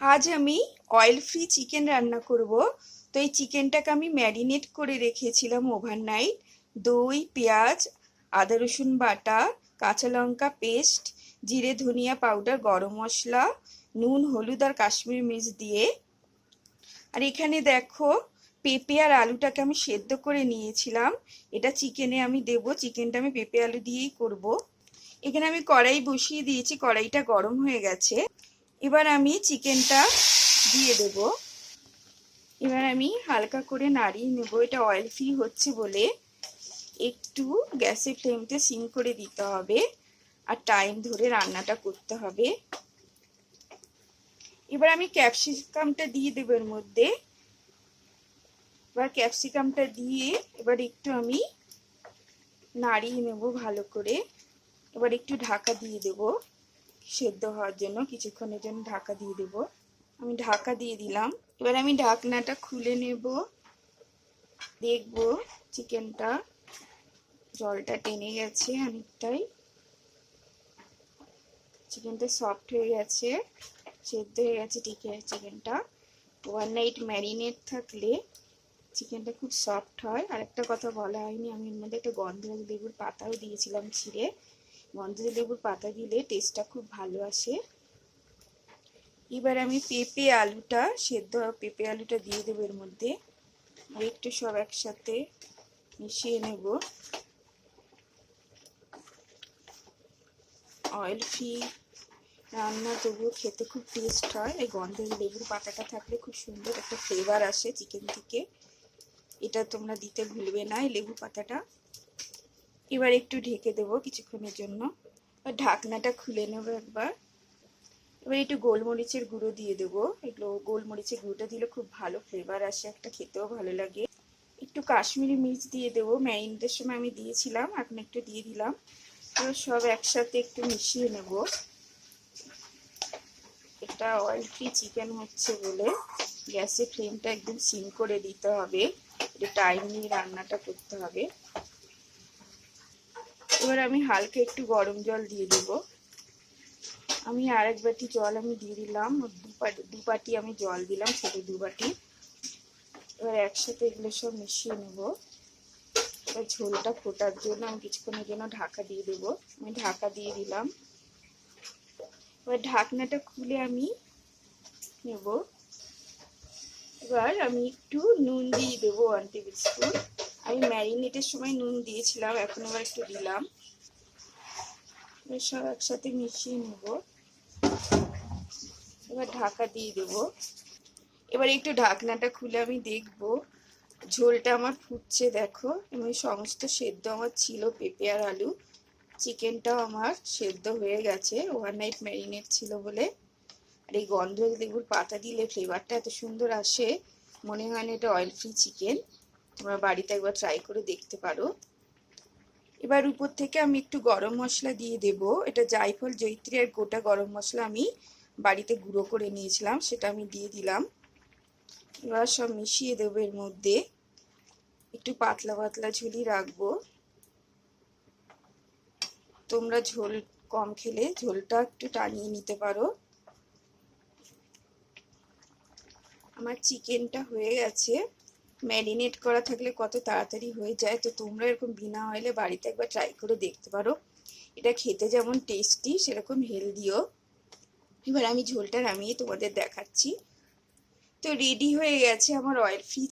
আজ আমি oil free chicken রান্না করব। তো এই চিকেনটাকে আমি ম্যারিনেট করে রেখেছিলাম ওভারনাইট দই, পেঁয়াজ, আদা রসুন বাটা, কাঁচা লঙ্কা পেস্ট জিরে, ধনিয়া পাউডার গরম মশলা, নুন, হলুদ আর কাশ্মীর মির্চ দিয়ে। আর এখানে দেখো, পেঁপে আর আলুটাকে আমি সেদ্ধ করে নিয়েছিলাম। এটা চিকেনে আমি দেব। চিকেনটা আমি পেঁপে, আলু দিয়েই করব। এখানে আমি কড়াই বসিয়ে দিয়েছি। কড়াইটা গরম হয়ে গেছে। এবার আমি চিকেনটা দিয়ে দেব। এবার আমি হালকা করে নাড়িয়ে নেব। এটা অয়েল ফ্রি হচ্ছে বলে একটু গ্যাসের ফ্লেমতে সিম করে দিতে হবে আর টাইম ধরে রান্নাটা করতে হবে। এবার আমি ক্যাপসিকামটা দিয়ে দেবো এর মধ্যে। এবার ক্যাপসিকামটা দিয়ে এবার একটু আমি নাড়িয়ে নেব ভালো করে। এবার একটু ঢাকা দিয়ে দেব। সেদ্ধ হওয়ার জন্য কিছুক্ষণের জন্য ঢাকা দিয়ে দেব। আমি ঢাকা দিয়ে দিলাম। এবার আমি ঢাকনাটা খুলে নেব। দেখব চিকেনটা, জলটা টেনে গেছে অনেকটাই। চিকেনটা সফট হয়ে গেছে, সেদ্ধ হয়ে গেছে টিকে চিকেনটা। ওয়ান নাইট ম্যারিনেট থাকলে চিকেনটা খুব সফট হয়। আর একটা কথা বলা হয়নি, আমি এর মধ্যে একটা গন্ধরাজ লেবুর পাতাও দিয়েছিলাম ছিঁড়ে। গন্ধরাজ লেবুর পাতা দিলে টেস্টটা খুব ভালো আসে। এবার আমি পেঁপে আলুটা, সেদ্ধ পেঁপে আলুটা দিয়ে দেবো এর মধ্যে। একটু সব একসাথে মিশিয়ে নেব। অয়েল ফ্রি রান্না, তবুও খেতে খুব টেস্ট হয়। এই গন্ধের লেবুর পাতাটা থাকলে খুব সুন্দর একটা ফ্লেভার আসে চিকেন থেকে। এটা তোমরা দিতে ভুলবে না, এই লেবু পাতাটা। এবার একটু ঢেকে দেবো কিছুক্ষণের জন্য। ঢাকনাটা খুলে নেব একবার। এবার একটু গোলমরিচের গুঁড়ো দিয়ে দেবো। এগুলো গোলমরিচের গুঁড়োটা দিলে খুব ভালো ফ্লেভার আসে, একটা খেতেও ভালো লাগে। একটু কাশ্মীরি মির্চ দিয়ে দেবো। ম্যারিনেটের সময় আমি দিয়েছিলাম, এখন একটু দিয়ে দিলাম। এবার সব একসাথে একটু মিশিয়ে নেব। এটা অয়েল ফ্রি চিকেন হচ্ছে বলে গ্যাসের ফ্লেমটা একদম সিম করে দিতে হবে। এটা টাইম নিয়ে রান্নাটা করতে হবে। এবার আমি হালকা একটু গরম জল দিয়ে দেব। আমি আর এক বাটি জল আমি দিয়ে দিলাম। দু বাটি আমি জল দিলাম, ছোটো দু বাটি। এবার একসাথে এগুলো সব মিশিয়ে নেব। এবার ঝোলটা ফোটার জন্য আমি কিছুক্ষণের জন্য ঢাকা দিয়ে দেব। আমি ঢাকা দিয়ে দিলাম। এবার ঢাকনাটা খুলে আমি নেব। এবার আমি একটু নুন দিয়ে দেবো ওয়ান টেবিল স্পুন আমি ম্যারিনেটের সময় নুন দিয়েছিলাম, এখন আবার একটু দিলাম। সব একসাথে মিশিয়ে নেব। এবার ঢাকা দিয়ে দেব। এবার একটু ঢাকনাটা খুলে আমি দেখব। ঝোলটা আমার ফুটছে, দেখো। এবং সমস্ত সেদ্ধ আমার ছিল, পেঁপে আর আলু। চিকেনটাও আমার সেদ্ধ হয়ে গেছে। ওভার নাইট ম্যারিনেট ছিল বলে। আর এই গন্ধ লেবুর পাতা দিলে ফ্লেভারটা এত সুন্দর আসে। মনে হয় না এটা অয়েল ফ্রি চিকেন তোমরা বাড়িতে একবার ট্রাই করে দেখতে পারো। এবার উপর থেকে আমি একটু গরম মশলা দিয়ে দেব। এটা জায়ফল জৈত্রী আর গোটা গরম মশলা আমি বাড়িতে গুঁড়ো করে নিয়েছিলাম, সেটা আমি দিয়ে দিলাম। এবার সব মিশিয়ে দেবো এর মধ্যে। একটু পাতলা পাতলা ঝুলি রাখব। তোমরা ঝোল কম খেলে ঝোলটা একটু টানিয়ে নিতে পারো। আমার চিকেনটা হয়ে গেছে। ম্যারিনেট করা থাকলে কত তাড়াতাড়ি হয়ে যায়? তো তোমরা এরকম বিনা অয়েলে বাড়িতে একবার ট্রাই করে দেখতে পারো। এটা খেতে যেমন টেস্টি সেরকম হেলদিও এবার আমি ঝোলটা নামিয়ে তোমাদের দেখাচ্ছি। তো রেডি হয়ে গেছে আমার অয়েল ফ্রি